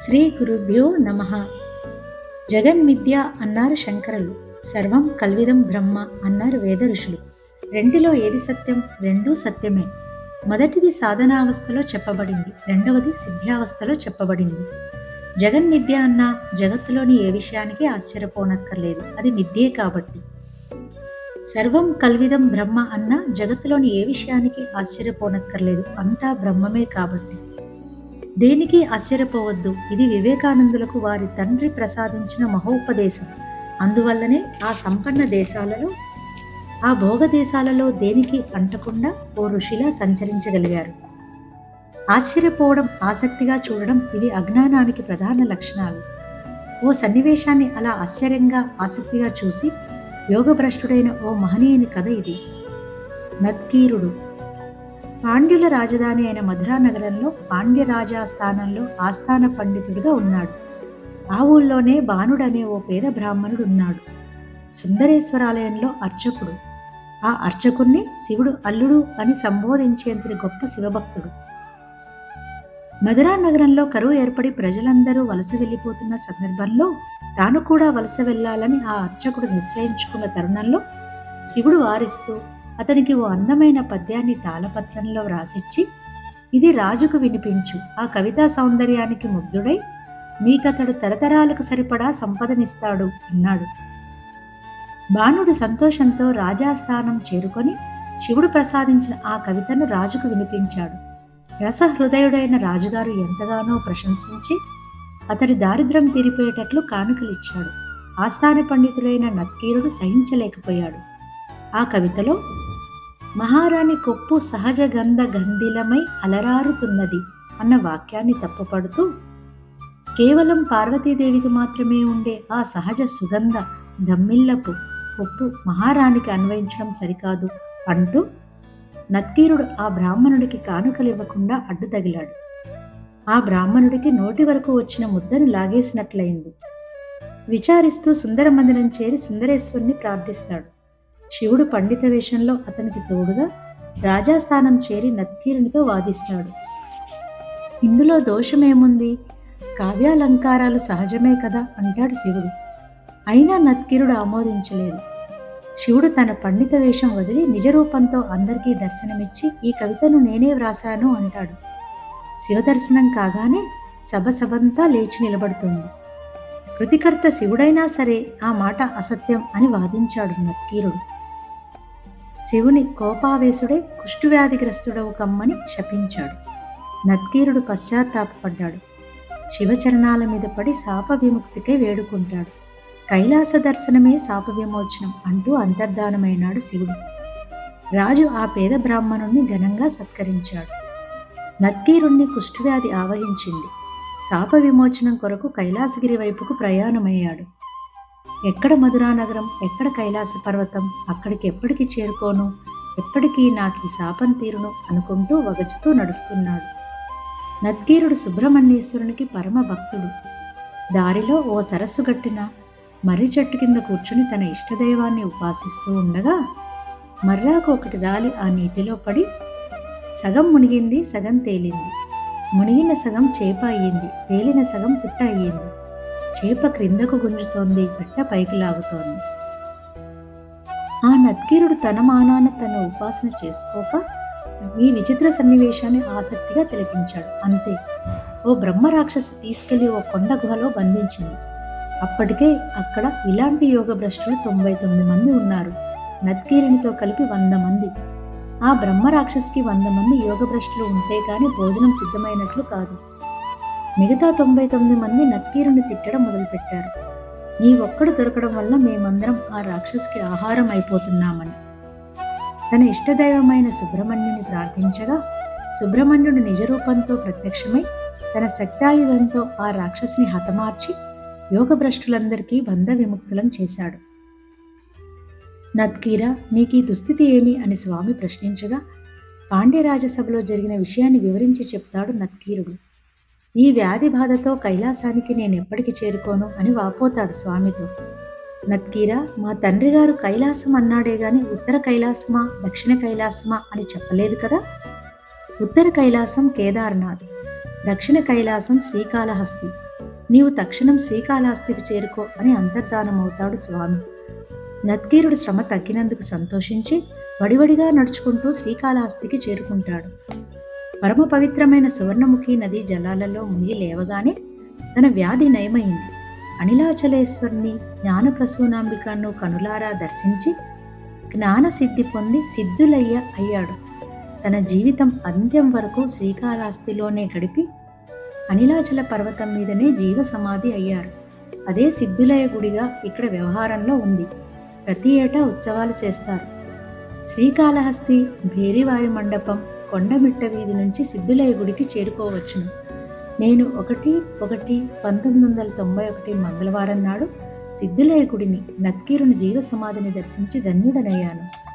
శ్రీ గురుభ్యో నమ. జగన్మిద్య అన్నారు శంకరులు. సర్వం కల్విదం బ్రహ్మ అన్నారు వేద ఋషులు. రెండిలో ఏది సత్యం? రెండూ సత్యమే. మొదటిది సాధనావస్థలో చెప్పబడింది. రెండవది సిద్ధ్యావస్థలో చెప్పబడింది. జగన్మిద్య అన్న జగత్తులోని ఏ విషయానికి ఆశ్చర్యపోనక్కర్లేదు. అది మిథ్యే కాబట్టి. సర్వం కల్విదం బ్రహ్మ అన్న జగత్తులోని ఏ విషయానికి ఆశ్చర్యపోనక్కర్లేదు. అంతా బ్రహ్మమే కాబట్టి. దేనికి ఆశ్చర్యపోవద్దు. ఇది వివేకానందులకు వారి తండ్రి ప్రసాదించిన మహోపదేశం. అందువల్లనే ఆ సంపన్న దేశాలలో ఆ భోగ దేశాలలో దేనికి అంటకుండా ఓ ఋషిలా సంచరించగలిగారు. ఆశ్చర్యపోవడం ఆసక్తిగా చూడడం ఇవి అజ్ఞానానికి ప్రధాన లక్షణాలు. ఓ సన్నివేశాన్ని అలా ఆశ్చర్యంగా ఆసక్తిగా చూసి యోగభ్రష్టుడైన ఓ మహనీయుని కథ ఇది. నత్కీరుడు పాండ్యుల రాజధాని అయిన మధురా నగరంలో పాండ్యరాజా స్థానంలో ఆస్థాన పండితుడిగా ఉన్నాడు. ఆ ఊళ్ళోనే బాణుడు అనే ఓ పేద బ్రాహ్మణుడు ఉన్నాడు. సుందరేశ్వరాలయంలో అర్చకుడు. ఆ అర్చకుణ్ణి శివుడు అల్లుడు అని సంబోధించేంతటి గొప్ప శివభక్తుడు. మధురా నగరంలో కరువు ఏర్పడి ప్రజలందరూ వలస వెళ్ళిపోతున్న సందర్భంలో తాను కూడా వలస వెళ్ళాలని ఆ అర్చకుడు నిశ్చయించుకున్న తరుణంలో శివుడు వారిస్తూ అతనికి ఓ అందమైన పద్యాన్ని తాళపత్రంలో వ్రాసిచ్చి ఇది రాజుకు వినిపించు. ఆ కవితా సౌందర్యానికి ముగ్ధుడై నీకతడు తరతరాలకు సరిపడా సంపదనిస్తాడు అన్నాడు. బాణుడు సంతోషంతో రాజాస్థానం చేరుకొని శివుడు ప్రసాదించిన ఆ కవితను రాజుకు వినిపించాడు. రసహృదయుడైన రాజుగారు ఎంతగానో ప్రశంసించి అతడి దారిద్ర్యం తీరిపోయేటట్లు కానుకలిచ్చాడు. ఆస్థాన పండితుడైన నత్కీరుడు సహించలేకపోయాడు. ఆ కవితలో మహారాణి కొప్పు సహజ గంధ గంధిలమై అలరారుతున్నది అన్న వాక్యాన్ని తప్పుపడుతూ కేవలం పార్వతీదేవికి మాత్రమే ఉండే ఆ సహజ సుగంధ దమ్మిల్లపు కొప్పు మహారాణికి అన్వయించడం సరికాదు అంటూ నత్కీరుడు ఆ బ్రాహ్మణుడికి కానుకలివ్వకుండా అడ్డు తగిలాడు. ఆ బ్రాహ్మణుడికి నోటి వరకు వచ్చిన ముద్దను లాగేసినట్లయింది. విచారిస్తూ సుందరమందిరం చేరి సుందరేశ్వరుని ప్రార్థిస్తాడు. శివుడు పండిత వేషంలో అతనికి తోడుగా రాజాస్థానం చేరి నత్కీరునితో వాదిస్తాడు. ఇందులో దోషమేముంది? కావ్యాలంకారాలు సహజమే కదా అంటాడు శివుడు. అయినా నత్కిరుడు ఆమోదించలేదు. శివుడు తన పండిత వేషం వదిలి నిజరూపంతో అందరికీ దర్శనమిచ్చి ఈ కవితను నేనే వ్రాశాను అంటాడు. శివదర్శనం కాగానే సభ సభంతా లేచి నిలబడుతుంది. కృతికర్త శివుడైనా సరే ఆ మాట అసత్యం అని వాదించాడు నత్కీరుడు. శివుని కోపావేశుడే కుష్ఠవ్యాధిగ్రస్తుడవు కమ్మని శపించాడు. నత్కీరుడు పశ్చాత్తాపడ్డాడు శివచరణాల మీద పడి శాప విముక్తికై వేడుకుంటాడు. కైలాస దర్శనమే శాప విమోచనం అంటూ అంతర్ధానమైనాడు శివుడు. రాజు ఆ పేద బ్రాహ్మణుణ్ణి ఘనంగా సత్కరించాడు. నత్కీరుణ్ణి కుష్ఠవ్యాధి ఆవహించింది. శాప విమోచనం కొరకు కైలాసగిరి వైపుకు ప్రయాణమయ్యాడు. ఎక్కడ మధురా నగరం ఎక్కడ కైలాస పర్వతం అక్కడికి ఎప్పటికి చేరుకోను ఎప్పటికీ నాకు ఈ శాపం తీరును అనుకుంటూ వగచుతూ నడుస్తున్నాడు. నత్కీరుడు సుబ్రహ్మణ్యేశ్వరునికి పరమ భక్తుడు. దారిలో ఓ సరస్సు గట్టిన మర్రి చెట్టు కింద కూర్చుని తన ఇష్టదైవాన్ని ఉపాసిస్తూ ఉండగా మర్రాకు ఒకటి రాలి ఆ నీటిలో పడి సగం మునిగింది సగం తేలింది. మునిగిన సగం చేప అయ్యింది తేలిన సగం పుట్ట అయ్యింది. చేప క్రిందకు గుంజుతోంది పెట్ట పైకి లాగుతోంది. ఆ నత్కీరుడు తన మానాన తన ఉపాసన చేసుకోక ఈ విచిత్ర సన్నివేశాన్ని ఆసక్తిగా తిలకించాడు. అంతే. ఓ బ్రహ్మరాక్షసి తీసుకెళ్ళి ఓ కొండ గుహలో బంధించింది. అప్పటికే అక్కడ ఇలాంటి యోగ భ్రష్టులు తొంభై తొమ్మిది మంది ఉన్నారు. నత్కీరునితో కలిపి వంద మంది. ఆ బ్రహ్మరాక్షసికి వంద మంది యోగ భ్రష్టులు ఉంటే కానీ భోజనం సిద్ధమైనట్లు కాదు. మిగతా తొంభై తొమ్మిది మంది నత్కీరుని తిట్టడం మొదలుపెట్టారు. నీ ఒక్కడు దొరకడం వల్ల మేమందరం ఆ రాక్షసికి ఆహారం అయిపోతున్నామని. తన ఇష్టదైవమైన సుబ్రహ్మణ్యుని ప్రార్థించగా సుబ్రహ్మణ్యుడు నిజరూపంతో ప్రత్యక్షమై తన శక్తాయుధంతో ఆ రాక్షసిని హతమార్చి యోగభ్రష్టులందరికీ బంధ విముక్తులను చేశాడు. నత్కీరా నీకు ఈ దుస్థితి ఏమి? అని స్వామి ప్రశ్నించగా పాండ్యరాజసభలో జరిగిన విషయాన్ని వివరించి చెప్తాడు నత్కీరుడు ఈ వ్యాధి బాధతో కైలాసానికి నేను ఎప్పటికి చేరుకోను అని వాపోతాడు స్వామితో నత్కీరా మా తండ్రి గారు కైలాసం అన్నాడే గాని ఉత్తర కైలాసమా దక్షిణ కైలాసమా అని చెప్పలేదు కదా? ఉత్తర కైలాసం కేదార్నాథ్ దక్షిణ కైలాసం శ్రీకాళహస్తి. నీవు తక్షణం శ్రీకాళహస్తికి చేరుకో అని అంతర్ధానమవుతాడు స్వామి. నత్కీరుడు శ్రమ తగ్గినందుకు సంతోషించి వడివడిగా నడుచుకుంటూ శ్రీకాళహస్తికి చేరుకుంటాడు. పరమ పవిత్రమైన సువర్ణముఖి నది జలాలలో మునిగి లేవగానే తన వ్యాధి నయమైంది. అనిలాచలేశ్వరిని జ్ఞానప్రసూనాంబికను కనులారా దర్శించి జ్ఞానసిద్ధి పొంది సిద్ధులయ్య అయ్యాడు. తన జీవితం అంత్యం వరకు శ్రీకాళహస్తిలోనే గడిపి అనిలాచల పర్వతం మీదనే జీవ సమాధి అయ్యాడు. అదే సిద్ధులయ గుడిగా ఇక్కడ వ్యవహారంలో ఉంది. ప్రతి ఏటా ఉత్సవాలు చేస్తారు. శ్రీకాళహస్తి భేరివారి మండపం కొండమిట్ట వీధి నుంచి సిద్ధులయ్య గుడికి చేరుకోవచ్చును. నేను ఒకటి ఒకటి పంతొమ్మిది వందల తొంభై ఒకటి మంగళవారం నాడు సిద్ధులయ్య గుడిని నత్కీరుని జీవ సమాధిని దర్శించి ధన్యుడనయ్యాను.